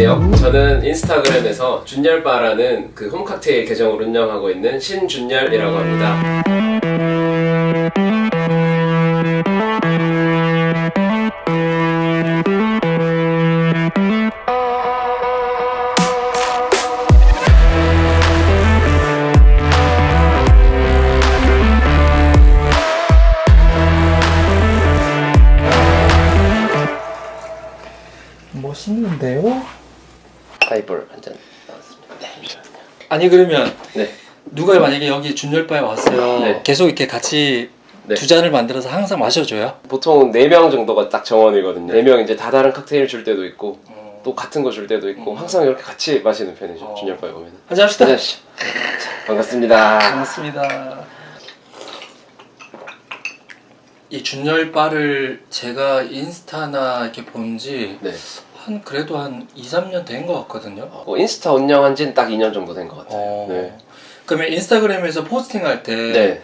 안녕하세요. 저는 인스타그램에서 준열바라는 그 홈칵테일 계정을 운영하고 있는 신준열이라고 합니다. 멋있는데요? 하이볼 한잔 나왔습니다. 네, 잠시만요. 아니 그러면 네. 누가 만약에 여기 준열바에 왔어요. 네. 계속 이렇게 같이 네. 두 잔을 만들어서 항상 마셔줘요. 보통 4명 정도가 딱 정원이거든요. 4명 이제 다 다른 칵테일 줄 때도 있고 또 같은 거 줄 때도 있고 음. 항상 이렇게 같이 마시는 편이죠. 어. 준열바에 보면. 한잔 합시다. 안녕하시죠. 반갑습니다. 반갑습니다. 이 준열바를 제가 인스타나 이렇게 본지 네. 한 그래도 한 2, 3년 된 것 같거든요. 어, 인스타 운영한 지는 딱 2년 정도 된 것 같아요. 어. 네. 그러면 인스타그램에서 포스팅할 때 네.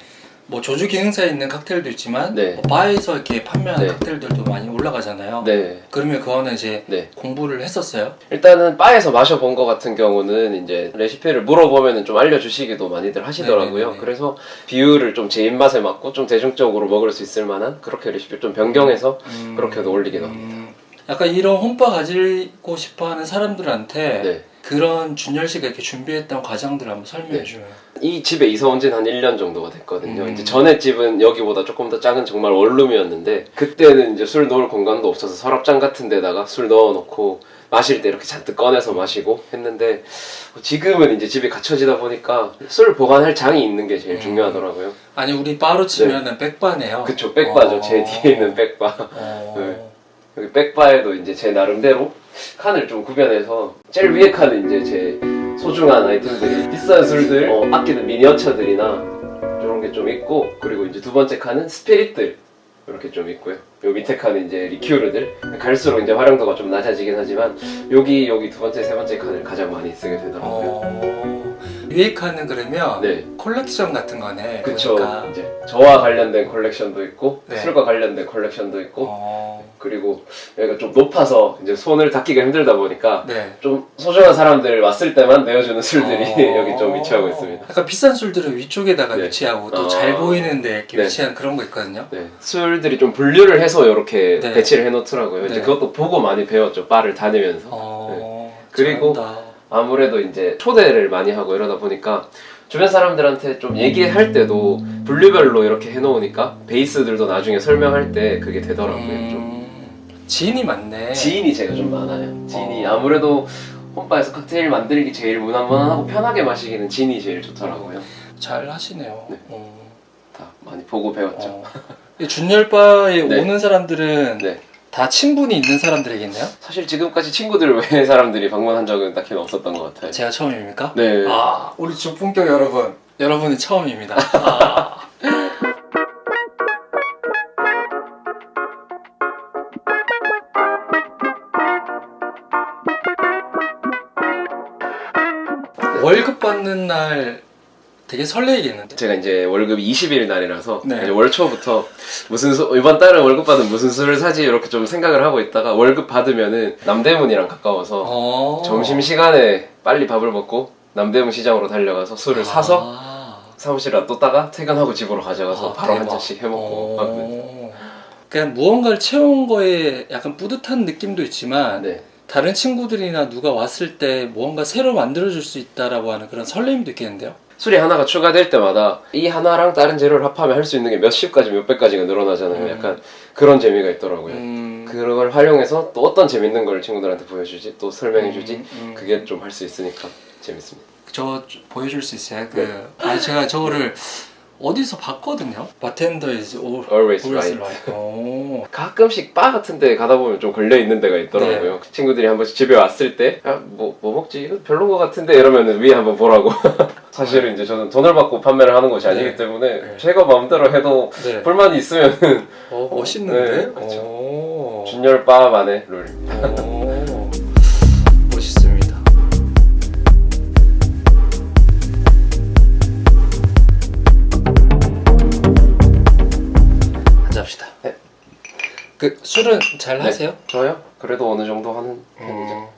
뭐 조주 기능사에 있는 칵테일도 있지만 네. 뭐 바에서 이렇게 판매하는 네. 칵테일들도 많이 올라가잖아요. 네. 그러면 그거는 이제 네. 공부를 했었어요. 일단은 바에서 마셔본 것 같은 경우는 이제 레시피를 물어보면은 좀 알려주시기도 많이들 하시더라고요. 네네네. 그래서 비율을 좀 제 입맛에 맞고 좀 대중적으로 먹을 수 있을 만한 그렇게 레시피를 좀 변경해서 음, 그렇게도 올리기도 음, 약간 이런 홈바 가지고 싶어하는 사람들한테 네. 그런 준열 씨가 이렇게 준비했던 과정들을 한번 설명해 네. 주면. 이 집에 이사 온 지는 한 1년 정도가 됐거든요. 음. 이제 전에 집은 여기보다 조금 더 작은 정말 원룸이었는데 그때는 이제 술 넣을 공간도 없어서 서랍장 같은 데다가 술 넣어 놓고 마실 때 이렇게 잔뜩 꺼내서 마시고 했는데 지금은 이제 집에 갇혀지다 보니까 술 보관할 장이 있는 게 제일 음. 중요하더라고요. 아니 우리 바로 치면은 백바네요. 그쵸 백바죠. 어. 제 뒤에 있는 백바. 어. 네. 여기 백바에도 이제 제 나름대로 칸을 좀 구별해서 제일 위에 칸은 이제 제 소중한 아이템들이 비싼 술들, 어, 아끼는 미니어처들이나 이런 게 좀 있고 그리고 이제 두 번째 칸은 스피릿들 이렇게 좀 있고요. 요 밑에 칸은 이제 리큐르들 갈수록 이제 활용도가 좀 낮아지긴 하지만 여기 여기 두 번째 세 번째 칸을 가장 많이 쓰게 되더라고요. 어. 위에 칸은 그러면 네. 콜렉션 같은 거네. 그쵸. 그러니까. 이제 저와 관련된 콜렉션도 있고 네. 술과 관련된 콜렉션도 있고 어. 그리고 여기가 좀 높아서 이제 손을 닿기가 힘들다 보니까 네. 좀 소중한 사람들 왔을 때만 내어주는 술들이 어. 여기 좀 위치하고 있습니다. 약간 비싼 술들은 위쪽에다가 네. 위치하고 또 어. 잘 보이는데 이렇게 네. 위치한 그런 거 있거든요. 네, 술들이 좀 분류를 해서 이렇게 네. 배치를 해놓더라고요. 이제 네. 그것도 보고 많이 배웠죠. 바를 다니면서. 어. 그리고 잘한다. 아무래도 이제 초대를 많이 하고 이러다 보니까 주변 사람들한테 좀 얘기할 때도 분류별로 이렇게 해놓으니까 베이스들도 나중에 설명할 때 그게 되더라고요. 좀 음, 지인이 많네. 지인이 제가 좀 많아요. 지인이 어. 아무래도 홈바에서 칵테일 만들기 제일 무난무난하고 편하게 마시기는 진이 제일 좋더라고요. 잘 하시네요. 네. 어. 다 많이 보고 배웠죠. 어. 이 준열바에 네. 오는 사람들은 네. 다 친분이 있는 사람들이겠네요? 사실 지금까지 친구들 외에 사람들이 방문한 적은 딱히 없었던 것 같아요. 제가 처음입니까? 네. 아, 우리 주품격 여러분. 여러분이 처음입니다. 아. 월급 받는 날 되게 설레이겠는데? 제가 이제 월급이 20일 날이라서 네. 이제 월 초부터 무슨 수, 이번 달은 월급 받으면 무슨 술을 사지 이렇게 좀 생각을 하고 있다가 월급 받으면은 남대문이랑 가까워서 어. 점심 시간에 빨리 밥을 먹고 남대문 시장으로 달려가서 술을 사서 아. 사무실에 놔뒀다가 퇴근하고 집으로 가져가서 아, 바로 한 대박. 잔씩 해먹고. 어. 그냥 무언가를 채운 거에 약간 뿌듯한 느낌도 있지만 네. 다른 친구들이나 누가 왔을 때 무언가 새로 만들어줄 수 있다라고 하는 그런 설렘도 있겠는데요? 술이 하나가 추가될 때마다 이 하나랑 다른 재료를 합하면 할 수 있는 게 몇십 가지 몇백 가지가 늘어나잖아요. 음. 약간 그런 재미가 있더라고요. 음, 그걸 활용해서 또 어떤 재밌는 걸 친구들한테 보여주지 또 설명해주지 음, 음. 그게 좀 할 수 있으니까 재밌습니다. 저좀 보여줄 수 있어요? 그 네. 아니 제가 저거를 어디서 봤거든요. 바텐더 is all, Always always right. right. 오. 가끔씩 바 같은 데 가다 보면 좀 걸려 있는 데가 있더라고요. 네. 친구들이 한 번씩 집에 왔을 때, 야, 뭐, 뭐 먹지? 이거 별론 것 같은데? 이러면은 위에 한번 보라고. 사실은 이제 저는 돈을 받고 판매를 하는 것이 아니기 네. 때문에 네. 제가 마음대로 해도 네. 불만이 있으면은 어, 멋있는데? 네. 오. 준열 바 만의 룰. 그 술은 잘 네. 하세요? 저요? 그래도 어느 정도 하는 어. 편이죠.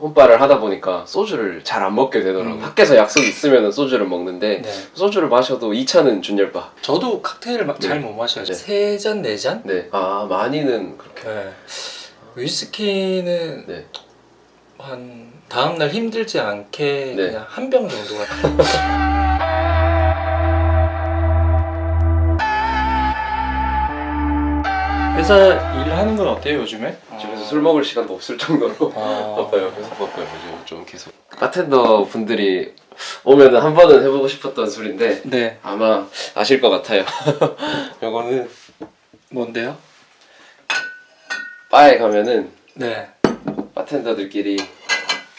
혼바를 하다 보니까 소주를 잘 안 먹게 되더라고요. 음. 밖에서 약속 있으면 소주를 먹는데 네. 소주를 마셔도 2차는 준열바. 저도 칵테일을 네. 잘 못 마셔요. 네. 세 잔, 네 잔? 네. 아, 많이는 그렇게. 네. 위스키는 네. 한 다음날 힘들지 않게 네. 그냥 한 병 정도가. 회사 일하는 건 어때요 요즘에? 집에서 술 먹을 시간도 없을 정도로 아. 바빠요. 계속 바빠요. 요즘 좀 계속. 바텐더 분들이 오면 한 번은 해보고 싶었던 술인데 네 아마 아실 것 같아요. 요거는 뭔데요? 바에 가면은 네 바텐더들끼리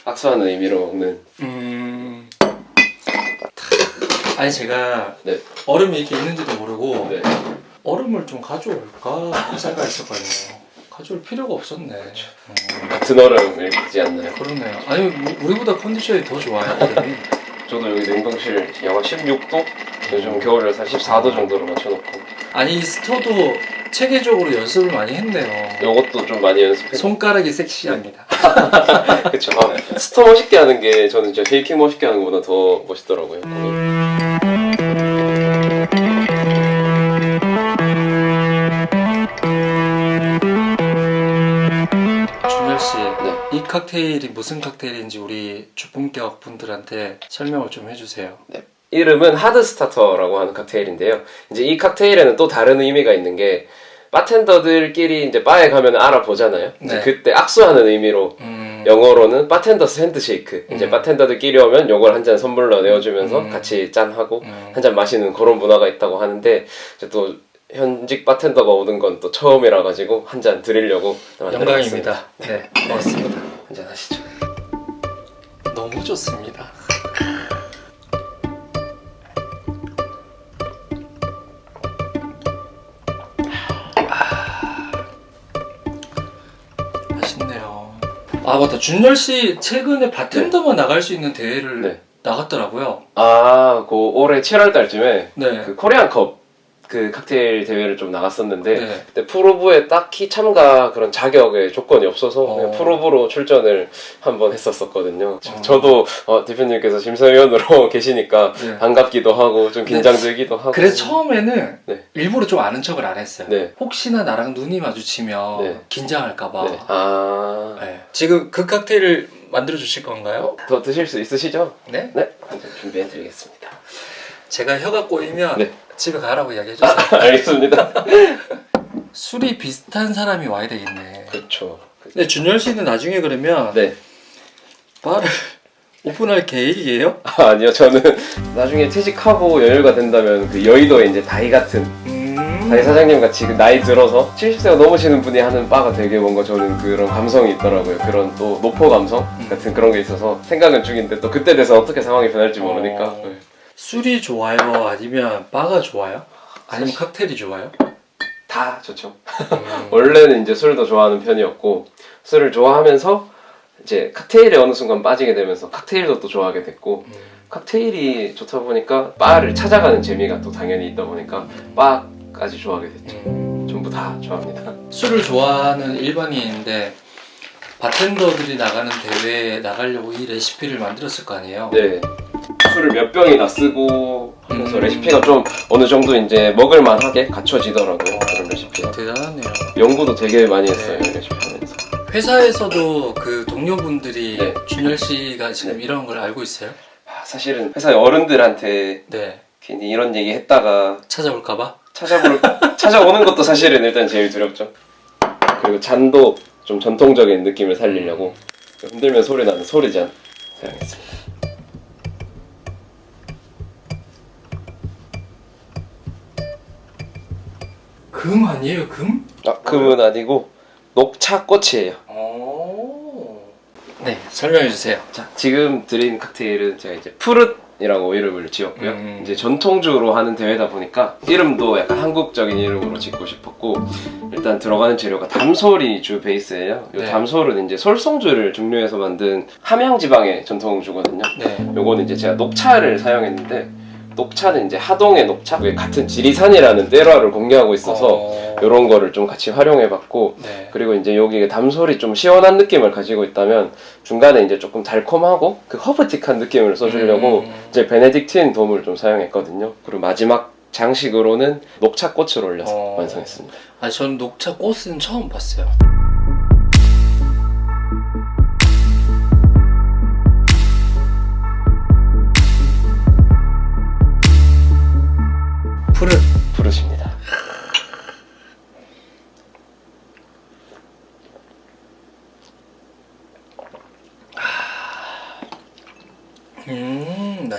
악수하는 의미로 먹는 음... 아니 제가 네. 얼음이 이렇게 있는지도 모르고 네. 얼음을 좀 가져올까? 생각했었거든요. 가져올 필요가 없었네. 음, 같은 얼음을 먹지 않나요? 그러네요. 아니 우- 우리보다 컨디션이 더 좋아요 얼음이? 저도 여기 냉동실 영하 16도? 요즘 겨울에 한 14도 정도로 맞춰놓고. 아니 스토도 체계적으로 연습을 많이 했네요. 요것도 좀 많이 연습했고. 손가락이 섹시합니다. 그쵸. 아, 스토 멋있게 하는 게 저는 진짜 쉐이킹 멋있게 하는 것보다 더 멋있더라고요 칵테일이 무슨 칵테일인지 우리 주품격 분들한테 설명을 좀 해주세요. 이름은 하드 스타터라고 하는 칵테일인데요 이제 이 칵테일에는 또 다른 의미가 있는 게 바텐더들끼리 이제 바에 가면 알아보잖아요 이제 네. 그때 악수하는 의미로 음, 영어로는 바텐더스 핸드쉐이크 이제 음. 바텐더들끼리 오면 요걸 한 잔 선물로 내어주면서 음. 같이 짠하고 음. 한잔 마시는 그런 문화가 있다고 하는데 이제 또 현직 바텐더가 오는 건 또 처음이라 가지고 한 잔 드리려고. 영광입니다. 네, 고맙습니다. 한 잔 하시죠. 너무 좋습니다. 아, 맛있네요. 아 맞다, 준열 씨 최근에 바텐더만 나갈 수 있는 대회를 네. 나갔더라고요. 아, 그 올해 7월 달쯤에 네. 그 코리안컵 그 칵테일 대회를 좀 나갔었는데 네. 그때 프로부에 딱히 참가 그런 자격의 조건이 없어서 어. 그냥 프로부로 출전을 한번 했었었거든요. 저- 어. 저 도 어, 대표님께서 심사위원으로 계시니까 네. 반갑기도 하고 좀 긴장되기도 하고 그래서 처음에는 네. 일부러 좀 아는 척을 안 했어요. 네. 혹시나 나랑 눈이 마주치면 네. 긴장할까봐. 네. 아, 네. 지금 그 칵테일을 만들어 주실 건가요? 더 드실 수 있으시죠? 네. 네, 한잔 준비해 드리겠습니다. 제가 혀가 꼬이면 네. 집에 가라고 이야기해 주세요. 알겠습니다. 술이 비슷한 사람이 와야 되겠네. 그렇죠. 근데 준열 씨는 나중에 그러면 네. 바를 오픈할 계획이에요? 아, 아니요, 저는 나중에 퇴직하고 여유가 된다면 그 여의도에 이제 다이 같은 음. 다이 사장님 같이 그 나이 들어서 70세가 넘으시는 분이 하는 바가 되게 뭔가 저는 그런 감성이 있더라고요. 그런 또 노포 감성 음. 같은 그런 게 있어서 생각은 중인데 또 그때 돼서 어떻게 상황이 변할지 모르니까. 어. 네. 술이 좋아요? 아니면 바가 좋아요? 아니면 칵테일이 좋아요? 다 좋죠. 음. 원래는 이제 술도 좋아하는 편이었고 술을 좋아하면서 이제 칵테일에 어느 순간 빠지게 되면서 칵테일도 또 좋아하게 됐고 음. 칵테일이 좋다 보니까 바를 찾아가는 재미가 또 당연히 있다 보니까 바까지 좋아하게 됐죠. 음. 전부 다 좋아합니다. 술을 좋아하는 일반인인데 바텐더들이 나가는 대회에 나가려고 이 레시피를 만들었을 거 아니에요? 네. 술을 몇 병이나 쓰고 하면서 음. 레시피가 좀 어느 정도 이제 먹을만하게 갖춰지더라고요. 그런 레시피가. 대단하네요. 연구도 되게 많이 했어요. 네. 레시피 하면서. 회사에서도 그 동료분들이 네. 준열 씨가 지금 네. 이런 걸 알고 있어요? 아, 사실은 회사 어른들한테 네. 괜히 이런 얘기 했다가 찾아올까봐? 찾아볼 찾아오는 것도 사실은 일단 제일 두렵죠. 그리고 잔도 좀 전통적인 느낌을 살리려고 흔들면 소리 나는 소리잔 사용했습니다. 금 아니에요, 금? 아, 금은 아니고 녹차 꽃이에요. 오. 네, 설명해 주세요. 자, 지금 드린 칵테일은 제가 이제 푸릇이라고 이름을 지었고요. 음. 이제 전통주로 하는 대회다 보니까 이름도 약간 한국적인 이름으로 짓고 싶었고 일단 들어가는 재료가 담솔이 주 베이스예요. 이 네. 담솔은 이제 솔송주를 증류해서 만든 함양 지방의 전통주거든요. 네. 요거는 이제 제가 녹차를 사용했는데 녹차는 이제 하동의 녹차 그게 같은 지리산이라는 때라를 공유하고 있어서 어. 이런 거를 좀 같이 활용해봤고 네. 그리고 이제 여기 담솔이 좀 시원한 느낌을 가지고 있다면 중간에 이제 조금 달콤하고 그 허브틱한 느낌을 써주려고 음. 이제 베네딕틴 돔을 좀 사용했거든요. 그리고 마지막 장식으로는 녹차 꽃을 올려서 어. 완성했습니다. 아, 전 녹차 꽃은 처음 봤어요.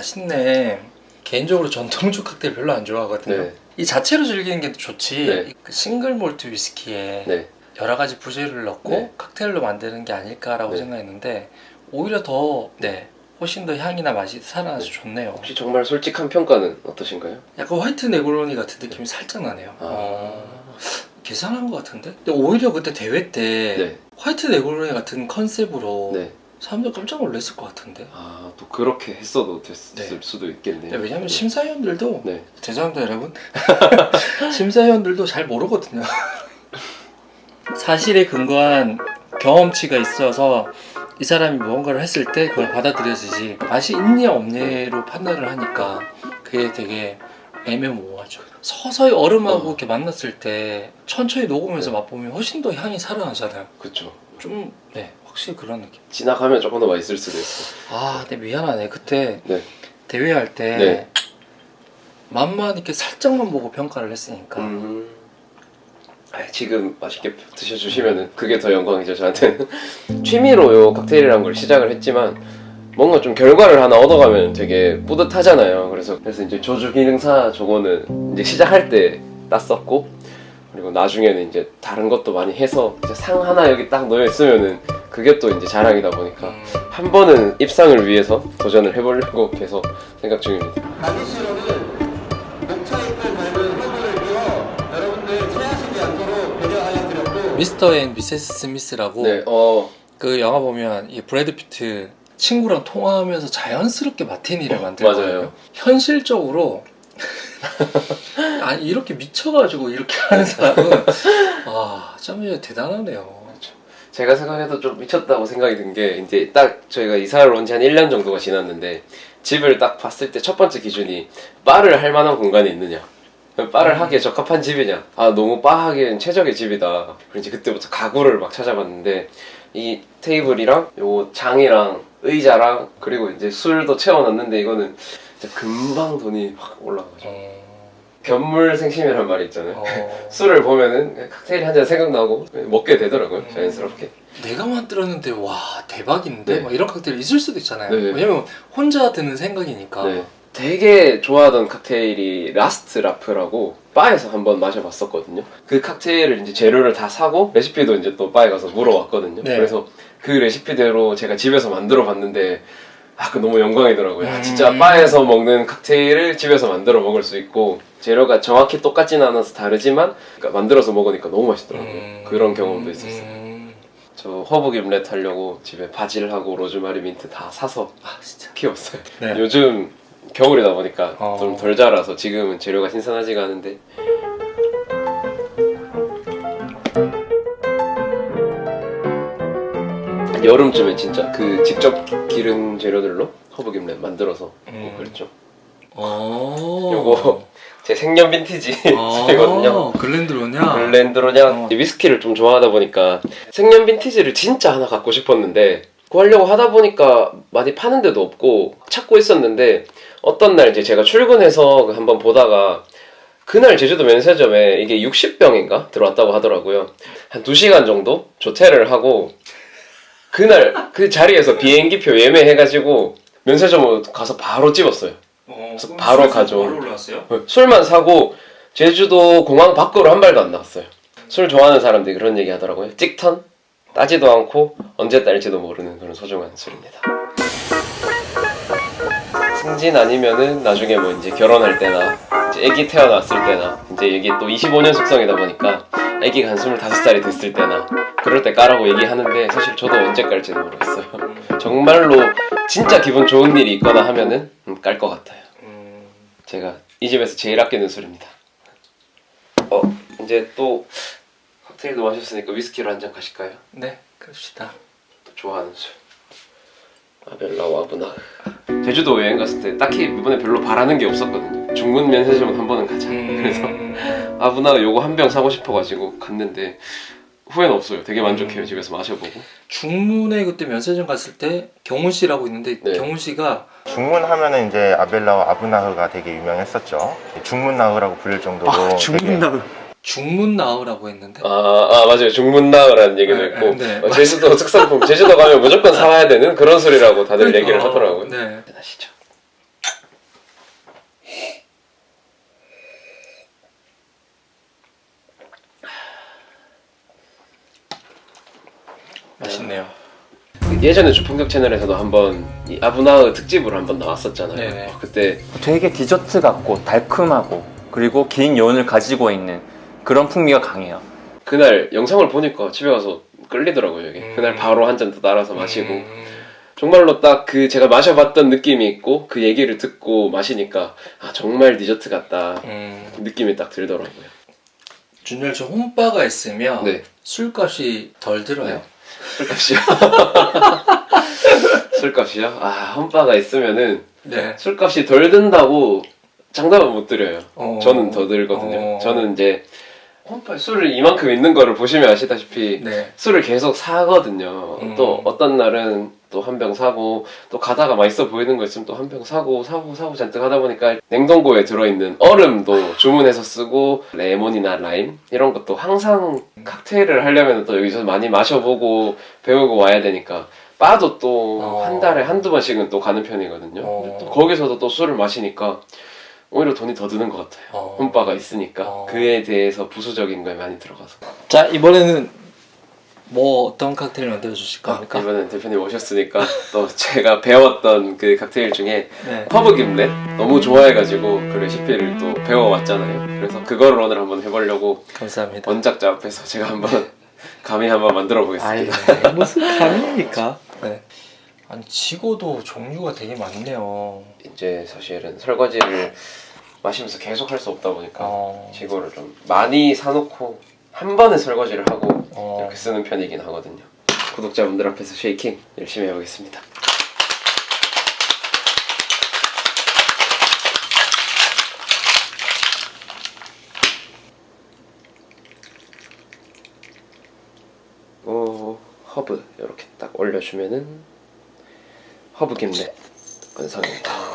맛있네. 개인적으로 전통주 칵테일 별로 안 좋아하거든요. 네, 이 자체로 즐기는 게 좋지. 네. 그 싱글 몰트 위스키에 네, 여러 가지 부재료를 넣고 네. 칵테일로 만드는 게 아닐까라고 네. 생각했는데 오히려 더 네. 훨씬 더 향이나 맛이 살아나서 좋네요. 혹시 정말 솔직한 평가는 어떠신가요? 약간 화이트 네그로니 같은 느낌이 살짝 나네요. 아. 어, 계산한 것 같은데? 근데 오히려 그때 대회 때 네, 화이트 네그로니 같은 컨셉으로 네. 사람들 깜짝 놀랐을 것 같은데? 아, 또 그렇게 했어도 됐을 네. 수도 있겠네요. 네, 왜냐면 네. 심사위원들도 네. 죄송합니다 여러분 심사위원들도 잘 모르거든요 사실에 근거한 경험치가 있어서 이 사람이 무언가를 했을 때 그걸 받아들여지지 맛이 있냐 없냐로 판단을 하니까 그게 되게 애매모호하죠 서서히 얼음하고 어. 이렇게 만났을 때 천천히 녹으면서 네. 맛보면 훨씬 더 향이 살아나잖아요 그쵸. 좀네 확실히 그런 느낌 지나가면 조금 더 맛있을 수도 있어. 아 근데 미안하네 그때 네. 대회할 때 네. 맛만 이렇게 살짝만 보고 평가를 했으니까 음. 아, 지금 맛있게 드셔주시면은 그게 더 영광이죠 저한테는 취미로 요 칵테일이라는 걸 시작을 했지만 뭔가 좀 결과를 하나 얻어가면 되게 뿌듯하잖아요 그래서 그래서 이제 조주 기능사 저거는 이제 시작할 때 땄었고 그리고 나중에는 이제 다른 것도 많이 해서 이제 상 하나 여기 딱 놓여 있으면은 그게 또 이제 자랑이다 보니까 음, 한 번은 입상을 위해서 도전을 해보려고 계속 생각 중입니다. 가기 씨로는 목차입을 후보를 이어 여러분들 체하시지 않도록 배려하여 드렸고 미스터 앤 미세스 스미스라고 네, 어, 그 영화 보면 이 브래드 피트 친구랑 통화하면서 자연스럽게 마티니를 만들거든요. 맞아요. 현실적으로 아니 이렇게 미쳐가지고 이렇게 하는 사람은 아참 대단하네요. 제가 생각해도 좀 미쳤다고 생각이 든 게 이제 딱 저희가 이사를 온 지 한 1년 정도가 지났는데 집을 딱 봤을 때 첫 번째 기준이 바를 할 만한 공간이 있느냐? 바를 하기에 적합한 집이냐? 아 너무 바 하기엔 최적의 집이다. 이제 그때부터 가구를 막 찾아봤는데 이 테이블이랑 요 장이랑 의자랑 그리고 이제 술도 채워놨는데 이거는 진짜 금방 돈이 확 올라가죠 어, 견물생심이란 말이 있잖아요 어, 술을 보면은 칵테일 한 잔 생각나고 먹게 되더라고요 음. 자연스럽게 내가 만 들었는데 와 대박인데 네. 막 이런 칵테일 있을 수도 있잖아요. 네. 왜냐면 혼자 드는 생각이니까. 네. 되게 좋아하던 칵테일이 라스트 라프라고 바에서 한번 마셔봤었거든요. 그 칵테일을 이제 재료를 다 사고 레시피도 이제 또 바에 가서 물어봤거든요. 네. 그래서 그 레시피대로 제가 집에서 만들어 봤는데 아, 그 너무 영광이더라고요. 아, 음. 진짜 바에서 먹는 칵테일을 집에서 만들어 먹을 수 있고 재료가 정확히 똑같지는 않아서 다르지만 그러니까 만들어서 먹으니까 너무 맛있더라고요. 음, 그런 경험도 있었어요. 음, 저 허브 김렛 하려고 집에 바질하고 로즈마리 민트 다 사서 아 진짜. 키웠어요. 네. 요즘 겨울이다 보니까 어. 좀덜 자라서 지금은 재료가 신선하지가 않은데 여름쯤에 진짜 그 직접 기른 재료들로 허브 김렛 만들어서 음. 뭐 그랬죠. 어. 요거 제 생년 빈티지거든요. 어, 글렌드로냐? 블렌드로냐 어. 위스키를 좀 좋아하다 보니까 생년 빈티지를 진짜 하나 갖고 싶었는데 구하려고 하다 보니까 많이 파는 데도 없고 찾고 있었는데 어떤 날 이제 제가 출근해서 한번 보다가 그날 제주도 면세점에 이게 60병인가 들어왔다고 하더라고요. 한 2시간 정도 조퇴를 하고 그날 그 자리에서 비행기표 예매해가지고 면세점으로 가서 바로 집었어요. 어, 그래서 바로 가져온- 바로 올라왔어요? 술만 사고 제주도 공항 밖으로 한 발도 안 나갔어요. 술 좋아하는 사람들이 그런 얘기 하더라고요. 찍턴 따지도 않고 언제 딸지도 모르는 그런 소중한 술입니다. 승진 아니면은 나중에 뭐 이제 결혼할 때나 이제 아기 태어났을 때나 이제 이게 또 25년 숙성이다 보니까 아기가 한 25살이 됐을 때나 그럴 때 까라고 얘기하는데 사실 저도 언제 깔지도 모르겠어요. 정말로 진짜 기분 좋은 일이 있거나 하면은 음, 깔것 같아요. 음, 제가 이 집에서 제일 아끼는 술입니다. 어 이제 또 칵테일도 마셨으니까 위스키로 한 잔 가실까요? 네, 그럽시다. 또 좋아하는 술. 아벨라 와브나. 제주도 여행 갔을 때 딱히 이번에 별로 바라는 게 없었거든요. 중문 면세점 한 번은 가자. 그래서 음, 아브나 요거 한 병 사고 싶어가지고 갔는데 후회는 없어요. 되게 만족해요. 음. 집에서 마셔보고. 중문에 그때 면세점 갔을 때 경훈 씨라고 있는데 네. 경훈 씨가 중문 하면은 이제 아벨라와 아브나흐가 되게 유명했었죠. 중문나흐라고 불릴 정도로 되게 중문 나으라고 했는데 아, 아 맞아요. 중문나으라는 얘기도 네, 있고 네, 어, 제주도 특산품 제주도 가면 무조건 사와야 되는 그런 술이라고 다들 얘기를 어, 하더라고요. 네. 하시죠. 맛있네요. 그 예전에 주풍격 채널에서도 한번 이 아브나흐 특집으로 한번 나왔었잖아요. 네네. 어, 그때 되게 디저트 같고 달콤하고 그리고 긴 여운을 가지고 있는 그런 풍미가 강해요. 그날 영상을 보니까 집에 가서 끌리더라고요. 여기 음. 그날 바로 한 잔 더 따라서 마시고 음, 정말로 딱 그 제가 마셔봤던 느낌이 있고 그 얘기를 듣고 마시니까 아 정말 디저트 같다 음. 느낌이 딱 들더라고요. 준열 씨 홈바가 있으면 네. 술값이 덜 들어요. 술값이요? 술값이요? 아 홈바가 있으면은 네. 술값이 덜 든다고 장담은 못 드려요. 어. 저는 더 들거든요. 어. 저는 이제 홈바 술을 이만큼 있는 거를 보시면 아시다시피 네. 술을 계속 사거든요. 음. 또 어떤 날은 또 한 병 사고 또 가다가 맛있어 보이는 거 있으면 또 한 병 사고 사고 사고 잔뜩 하다 보니까 냉동고에 들어있는 얼음도 주문해서 쓰고 레몬이나 라임 이런 것도 항상 칵테일을 하려면 또 여기서 많이 마셔보고 배우고 와야 되니까 바도 또 어. 한 달에 한두 번씩은 또 가는 편이거든요. 어. 또 거기서도 또 술을 마시니까 오히려 돈이 더 드는 것 같아요. 어. 홈바가 있으니까 어. 그에 대해서 부수적인 거에 많이 들어가서 자 이번에는 뭐 어떤 칵테일 만들어 주실 겁니까? 이번엔 대표님 오셨으니까 또 제가 배웠던 그 칵테일 중에 네. 허브 김렛 너무 좋아해가지고 그 레시피를 또 배워왔잖아요. 그래서 그거를 오늘 한번 해보려고 감사합니다. 원작자 앞에서 제가 한번 감히 한번 만들어 보겠습니다. 아이 무슨 감입니까? 네. 아니 지고도 종류가 되게 많네요. 이제 사실은 설거지를 마시면서 계속 할 수 없다 보니까 어. 지거를 좀 많이 사놓고 한 번에 설거지를 하고 어. 이렇게 쓰는 편이긴 하거든요. 구독자분들 앞에서 쉐이킹 열심히 해보겠습니다. 오 허브 이렇게 딱 올려주면은 허브 김렛 완성입니다.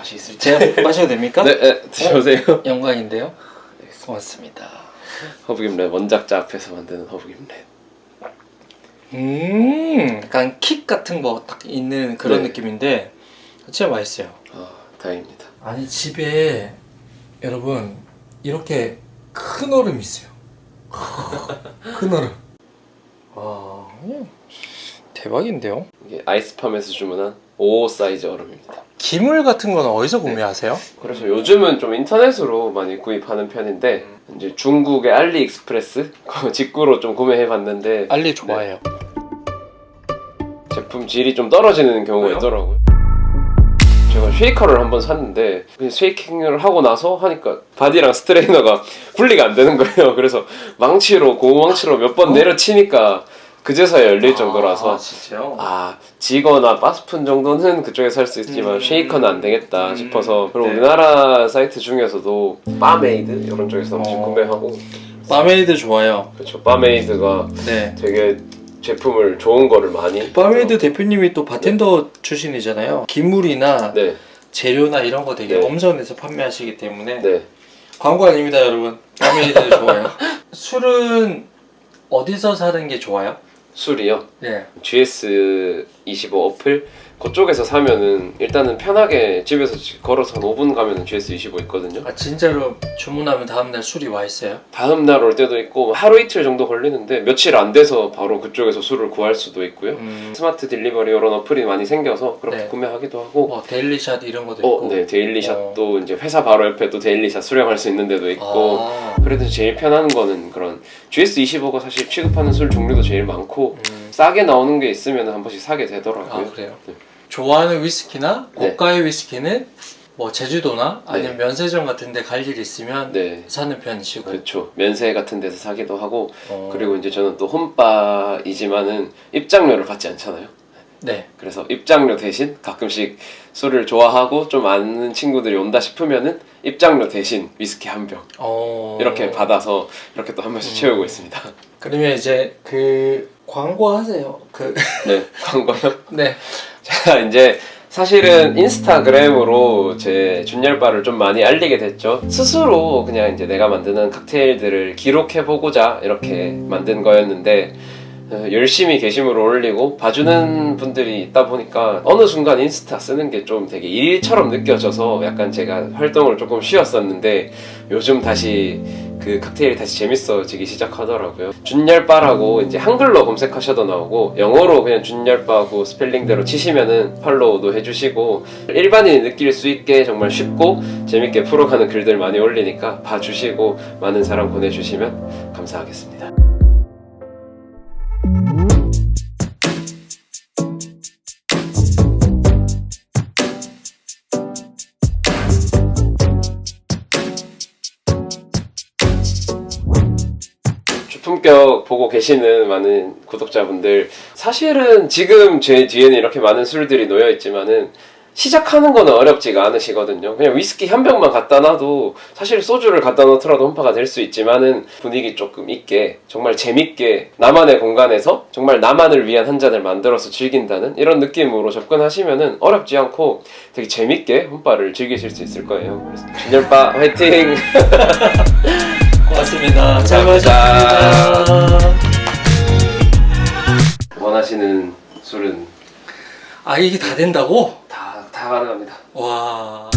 맛이 있을지. 제가 마셔도 됩니까? 네, 네 드셔보세요. 영광인데요. 고맙습니다. 허브김렛 원작자 앞에서 만드는 허브김렛. 음, 약간 킥 같은 거 딱 있는 그런 네. 느낌인데 진짜 맛있어요. 아 다행입니다. 아니 집에 여러분 이렇게 큰 얼음 있어요. 큰 얼음. 와, 음, 대박인데요? 이게 아이스팜에서 주문한 5 사이즈 얼음입니다. 기물 같은 건 어디서 구매하세요? 그래서 요즘은 좀 인터넷으로 많이 구입하는 편인데 이제 중국의 알리익스프레스 그 직구로 좀 구매해봤는데 알리 좋아해요. 제품 질이 좀 떨어지는 경우가 왜요? 있더라고요. 제가 쉐이커를 한번 샀는데 그 쉐이킹을 하고 나서 하니까 바디랑 스트레이너가 분리가 안 되는 거예요. 그래서 망치로 고무망치로 몇번 어? 내려치니까 그제서야 열릴 정도라서 아, 진짜요? 아 지거나 바스푼 정도는 그쪽에서 할 수 있지만 음. 쉐이커는 안 되겠다 음. 싶어서 그리고 네. 우리나라 사이트 중에서도 바메이드 이런 쪽에서 어. 구매하고 바메이드 좋아요. 그렇죠 바메이드가 네. 되게 제품을 좋은 거를 많이 바메이드 대표님이 또 바텐더 출신이잖아요. 기물이나 네, 재료나 이런 거 되게 네. 엄선해서 판매하시기 때문에 네. 광고 아닙니다, 여러분. 바메이드 좋아요. 술은 어디서 사는 게 좋아요? 술이요 네. GS25 어플 그쪽에서 사면은 일단은 편하게 집에서 걸어서 한 5분 가면은 GS25 있거든요 아 진짜로 주문하면 다음날 술이 와 있어요? 다음 날 올 때도 있고 하루 이틀 정도 걸리는데 며칠 안 돼서 바로 그쪽에서 술을 구할 수도 있고요 음, 스마트 딜리버리 이런 어플이 많이 생겨서 그렇게 네. 구매하기도 하고 뭐 데일리샷 이런 것도 있고. 어, 네 데일리샷도 이제 회사 바로 옆에 또 데일리샷 수령할 수 있는 데도 있고 아, 그래도 제일 편한 거는 그런 GS25가 사실 취급하는 술 종류도 제일 많고 음, 싸게 나오는 게 있으면 한 번씩 사게 되더라고요 아 그래요? 네. 좋아하는 위스키나 네. 고가의 위스키는 뭐 제주도나 아니면 네. 면세점 같은 데 갈일 있으면 네. 사는 편이시고 그렇죠. 면세 같은 데서 사기도 하고 어, 그리고 이제 저는 또 홈바이지만은 입장료를 받지 않잖아요. 네. 그래서 입장료 대신 가끔씩 술을 좋아하고 좀 아는 친구들이 온다 싶으면은 입장료 대신 위스키 한 병 어... 이렇게 받아서 이렇게 또 한 번씩 음. 채우고 있습니다. 그러면 이제 그 광고하세요. 그 네, 광고요. 네. 제가 이제 사실은 인스타그램으로 제 준열바를 좀 많이 알리게 됐죠. 스스로 그냥 이제 내가 만드는 칵테일들을 기록해보고자 이렇게 만든 거였는데 어, 열심히 게시물을 올리고 봐주는 분들이 있다 보니까 어느 순간 인스타 쓰는 게 좀 되게 일처럼 느껴져서 약간 제가 활동을 조금 쉬었었는데 요즘 다시 그 칵테일이 다시 재밌어지기 시작하더라고요. 준열바라고 이제 한글로 검색하셔도 나오고 영어로 그냥 준열바고 스펠링대로 치시면은 팔로우도 해주시고 일반인이 느낄 수 있게 정말 쉽고 재밌게 풀어가는 글들 많이 올리니까 봐주시고 많은 사랑 보내주시면 감사하겠습니다. 주품격 보고 계시는 많은 구독자분들 사실은 지금 제 뒤에는 이렇게 많은 술들이 놓여 있지만은 시작하는 거는 어렵지가 않으시거든요. 그냥 위스키 한 병만 갖다 놔도 사실 소주를 갖다 놓더라도 홈파가 될 수 있지만은 분위기 조금 있게 정말 재밌게 나만의 공간에서 정말 나만을 위한 한 잔을 만들어서 즐긴다는 이런 느낌으로 접근하시면은 어렵지 않고 되게 재밌게 홈바를 즐기실 수 있을 거예요. 그래서 준열바 화이팅! 고맙습니다. 잘 감사합니다. 마셨습니다. 원하시는 술은 아 이게 다 된다고? 다, 다 가능합니다. 와.